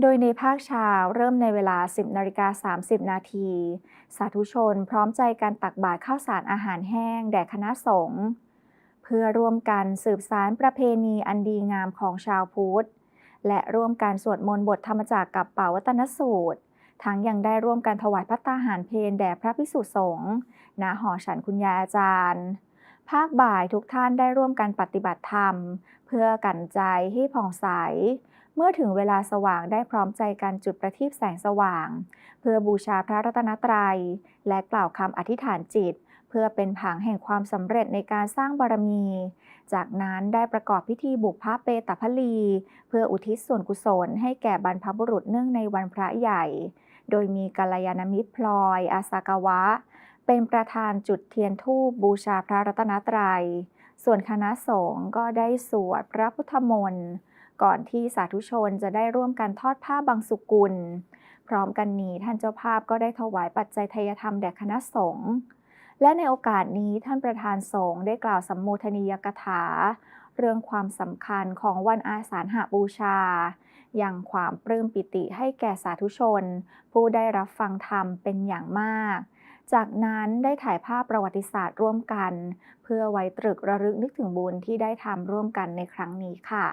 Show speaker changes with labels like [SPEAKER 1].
[SPEAKER 1] โดยในภาคเช้าเริ่มในเวลา 10นาฬิกา30 นาที สาธุชนพร้อมใจการตักบาตรข้าวสารอาหารแห้ง แด่คณะสงฆ์เพื่อร่วมกันสืบสารประเพณีอันดีงามของชาวพุทธ และร่วมการสวดมนต์บทธรรมจักรกับเป่าวัตนสูตร ทั้งยังได้ร่วมกันถวายพระตาหารเพลแด่พระภิกษุสงฆ์ณหอฉันคุณยายอาจารย์ ภาคบ่ายทุกท่านได้ร่วมกันปฏิบัติธรรม เพื่อกันใจให้ผ่องใส เมื่อถึงเวลาสว่างได้พร้อมใจกันจุดประทีปแสงสว่าง เพื่อบูชาพระรัตนตรัย และกล่าวคำอธิษฐานจิต เพื่อเป็นผางแห่งความสำเร็จในการสร้างบารมี จากนั้นได้ประกอบพิธีบุกพระเปตพลี เพื่ออุทิศส่วนกุศลให้แก่บรรพบุรุษเนื่องในวันพระใหญ่ โดยมีกัลยาณมิตรพลอย อาสากาวะ เป็นประธานจุดเทียนธูปบูชาพระรัตนตรัย ส่วนคณะสงฆ์ก็ได้สวดพระพุทธมนต์ ก่อนที่สาธุชนจะได้ร่วมกันทอดผ้าบางสุกุล พร้อมกันนี้ท่านเจ้าภาพก็ได้ถวายปัจจัยทายธรรมแด่คณะสงฆ์และในโอกาสนี้ท่านประธานสงฆ์ได้กล่าวสัมโมทนียกถา เรื่องความสำคัญของวันอาสาฬหบูชา อย่างความปลื้มปิติให้แก่สาธุชน ผู้ได้รับฟังธรรมเป็นอย่างมาก จากนั้นได้ถ่ายภาพประวัติศาสตร์ร่วมกัน เพื่อไว้ตรึกระลึกนึกถึงบุญที่ได้ทำร่วมกันในครั้งนี้ค่ะ